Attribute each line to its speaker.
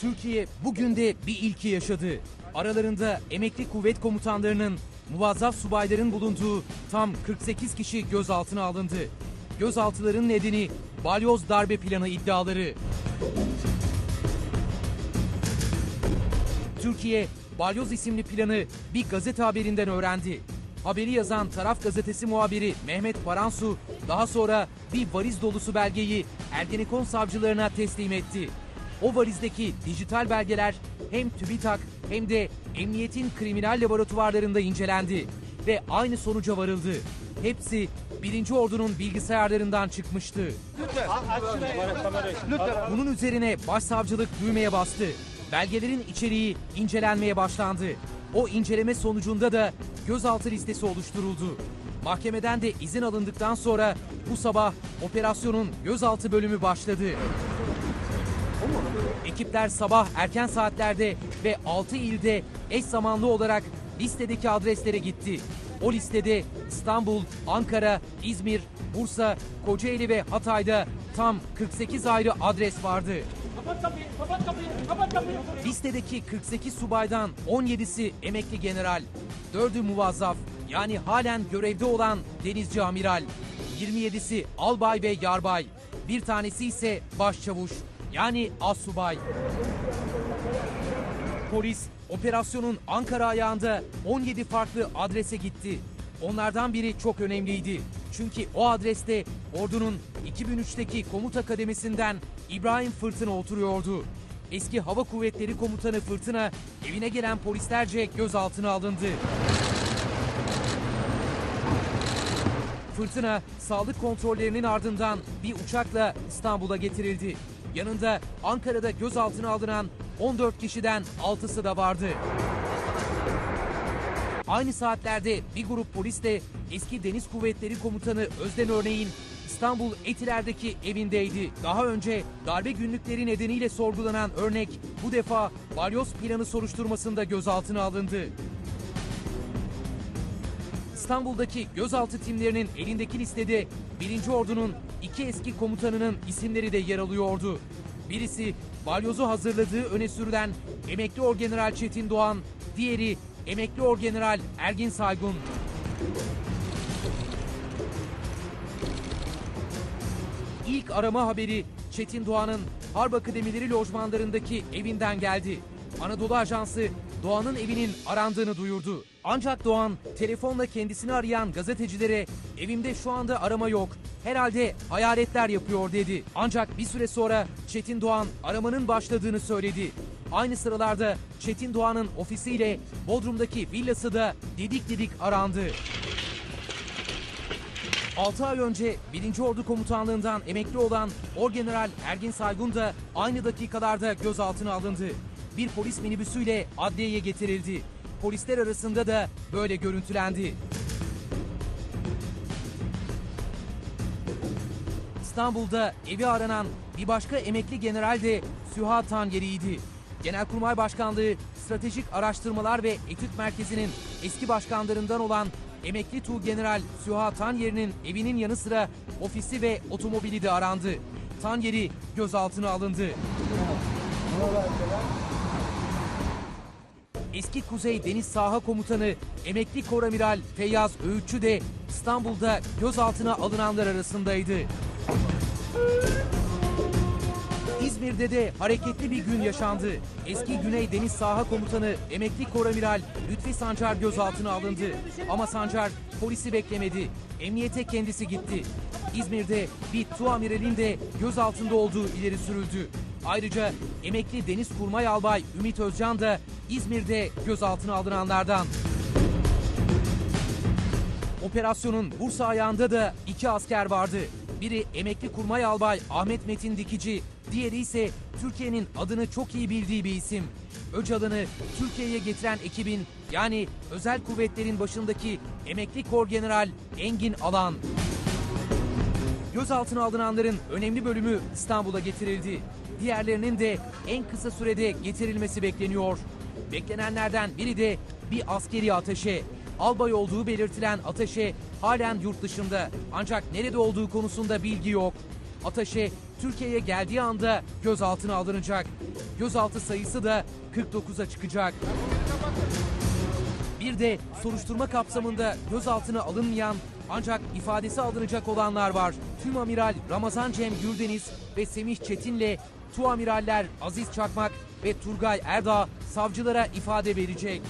Speaker 1: Türkiye bugün de bir ilki yaşadı. Aralarında emekli kuvvet komutanlarının, muvazzaf subayların bulunduğu tam 48 kişi gözaltına alındı. Gözaltıların nedeni balyoz darbe planı iddiaları. Türkiye, Balyoz isimli planı bir gazete haberinden öğrendi. Haberi yazan taraf gazetesi muhabiri Mehmet Baransu daha sonra bir valiz dolusu belgeyi Ergenekon savcılarına teslim etti. O valizdeki dijital belgeler hem TÜBİTAK hem de emniyetin kriminal laboratuvarlarında incelendi ve aynı sonuca varıldı. Hepsi 1. Ordu'nun bilgisayarlarından çıkmıştı. Bunun üzerine başsavcılık düğmeye bastı. Belgelerin içeriği incelenmeye başlandı. O inceleme sonucunda da gözaltı listesi oluşturuldu. Mahkemeden de izin alındıktan sonra bu sabah operasyonun gözaltı bölümü başladı. Ekipler sabah erken saatlerde ve 6 ilde eş zamanlı olarak listedeki adreslere gitti. O listede İstanbul, Ankara, İzmir, Bursa, Kocaeli ve Hatay'da tam 48 ayrı adres vardı. Listedeki 48 subaydan 17'si emekli general, 4'ü muvazzaf yani halen görevde olan denizci amiral, 27'si albay ve yarbay, bir tanesi ise başçavuş yani assubay. Polis operasyonun Ankara ayağında 17 farklı adrese gitti. Onlardan biri çok önemliydi. Çünkü o adreste ordunun 2003'teki komuta kademesinden İbrahim Fırtına oturuyordu. Eski Hava Kuvvetleri Komutanı Fırtına evine gelen polislerce gözaltına alındı. Fırtına sağlık kontrollerinin ardından bir uçakla İstanbul'a getirildi. Yanında Ankara'da gözaltına alınan 14 kişiden 6'sı da vardı. Aynı saatlerde bir grup polis de eski Deniz Kuvvetleri Komutanı Özden Örneğin İstanbul Etiler'deki evindeydi. Daha önce darbe günlükleri nedeniyle sorgulanan Örnek bu defa balyoz planı soruşturmasında gözaltına alındı. İstanbul'daki gözaltı timlerinin elindeki listede 1. Ordu'nun iki eski komutanının isimleri de yer alıyordu. Birisi balyozu hazırladığı öne sürülen emekli orgeneral Çetin Doğan, diğeri emekli orgeneral Ergin Saygun. İlk arama haberi Çetin Doğan'ın Harp Akademileri lojmanlarındaki evinden geldi. Anadolu Ajansı Doğan'ın evinin arandığını duyurdu. Ancak Doğan telefonla kendisini arayan gazetecilere evimde şu anda arama yok. Herhalde hayaletler yapıyor dedi. Ancak bir süre sonra Çetin Doğan aramanın başladığını söyledi. Aynı sıralarda Çetin Doğan'ın ofisiyle Bodrum'daki villası da didik didik arandı. 6 ay önce 1. Ordu Komutanlığından emekli olan Orgeneral Ergin Saygun da aynı dakikalarda gözaltına alındı. Bir polis minibüsüyle adliyeye getirildi. Polisler arasında da böyle görüntülendi. İstanbul'da evi aranan bir başka emekli general de Süha Tanyeri'ydi. Genelkurmay Başkanlığı Stratejik Araştırmalar ve Etüt Merkezi'nin eski başkanlarından olan emekli Tuğgeneral Süha Tanyeri'nin evinin yanı sıra ofisi ve otomobili de arandı. Tanyeri gözaltına alındı. Eski Kuzey Deniz Saha Komutanı emekli Koramiral Feyyaz Öğütçü de İstanbul'da gözaltına alınanlar arasındaydı. İzmir'de de hareketli bir gün yaşandı. Eski Güney Deniz Saha Komutanı emekli Koramiral Lütfi Sancar gözaltına alındı. Ama Sancar polisi beklemedi. Emniyete kendisi gitti. İzmir'de bir Tu amiralin de gözaltında olduğu ileri sürüldü. Ayrıca emekli Deniz Kurmay Albay Ümit Özcan da İzmir'de gözaltına alınanlardan. Operasyonun Bursa ayağında da iki asker vardı. Biri emekli kurmay albay Ahmet Metin Dikici, diğeri ise Türkiye'nin adını çok iyi bildiği bir isim. Öcalan'ı Türkiye'ye getiren ekibin yani özel kuvvetlerin başındaki emekli korgeneral Engin Alan. Gözaltına alınanların önemli bölümü İstanbul'a getirildi. Diğerlerinin de en kısa sürede getirilmesi bekleniyor. Beklenenlerden biri de bir askeri ateşe. albay olduğu belirtilen Ataşe halen yurt dışında. Ancak nerede olduğu konusunda bilgi yok. Ataşe Türkiye'ye geldiği anda gözaltına alınacak. Gözaltı sayısı da 49'a çıkacak. Bir de soruşturma kapsamında gözaltına alınmayan ancak ifadesi alınacak olanlar var. Tüm amiral Ramazan Cem Gürdeniz ve Semih Çetin'le tuamiraller Aziz Çakmak ve Turgay Erdağ savcılara ifade verecek.